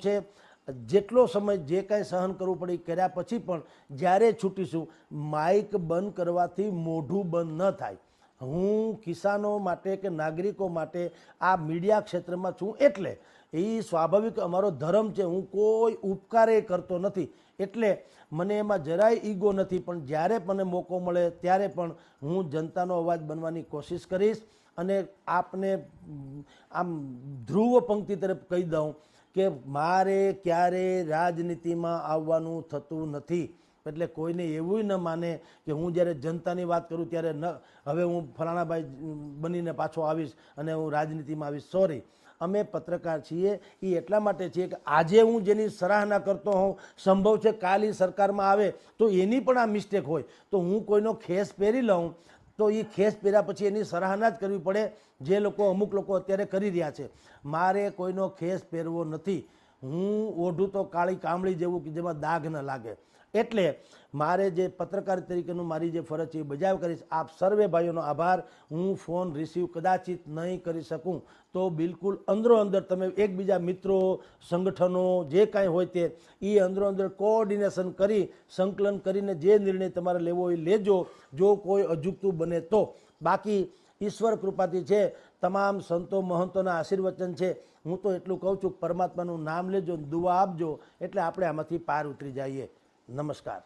છે? જેટલો સમય જે કાંઈ સહન કરવું પડે કર્યા પછી પણ જ્યારે છૂટીશું માઇક બંધ કરવાથી મોઢું બંધ ન થાય. હું કિસાનો માટે કે નાગરિકો માટે આ મીડિયા ક્ષેત્રમાં છું એટલે એ સ્વાભાવિક અમારો ધર્મ છે. હું કોઈ ઉપકારે કરતો નથી. એટલે મને એમાં જરાય ઈગો નથી. પણ જ્યારે મને મોકો મળે ત્યારે પણ હું જનતાનો અવાજ બનવાની કોશિશ કરીશ અને આપને, આમ ધ્રુવ પંક્તિ તરફ કહી દઉં કે મારે ક્યારે રાજનીતિમાં આવવાનું થતું નથી. એટલે કોઈને એવું ન માને કે હું જ્યારે જનતાની વાત કરું ત્યારે ન, હવે હું ફલાણાભાઈ બનીને પાછો આવીશ અને હું રાજનીતિમાં આવીશ. સોરી અમે પત્રકાર છીએ. એ એટલા માટે છીએ કે આજે હું જેની સરાહના કરતો હોઉં, સંભવ છે કાલ સરકારમાં આવે, તો એની પણ આ મિસ્ટેક હોય. તો હું કોઈનો ખેસ પહેરી લઉં તો એ ખેસ પહેર્યા પછી એની સરાહના જ કરવી પડે. જે લોકો અમુક લોકો અત્યારે કરી રહ્યા છે. મારે કોઈનો ખેસ પહેરવો નથી. હું ઓઢું તો કાળી કામળી જેવું કે જેમાં દાગ ન લાગે. એટલે મારે જે પત્રકાર તરીકેનું મારી જે ફરજ છે એ બજાવ કરીશ. આપ સર્વે ભાઈઓનો આભાર. હું ફોન રિસીવ કદાચિત નહીં કરી શકું. તો બિલકુલ અંદરો અંદર તમે એકબીજા મિત્રો, સંગઠનો, જે કાંઈ હોય તે એ અંદરો અંદર કોઓર્ડિનેશન કરી, સંકલન કરીને જે નિર્ણય તમારે લેવો એ લેજો. જો કોઈ અજુગતું બને તો. બાકી ઈશ્વર કૃપાથી છે. તમામ સંતો મહંતોના આશીર્વચન છે. હું તો એટલું કહું છું, પરમાત્માનું નામ લેજો દુઆ આપજો, એટલે આપણે આમાંથી પાર ઉતરી જઈએ. નમસ્કાર.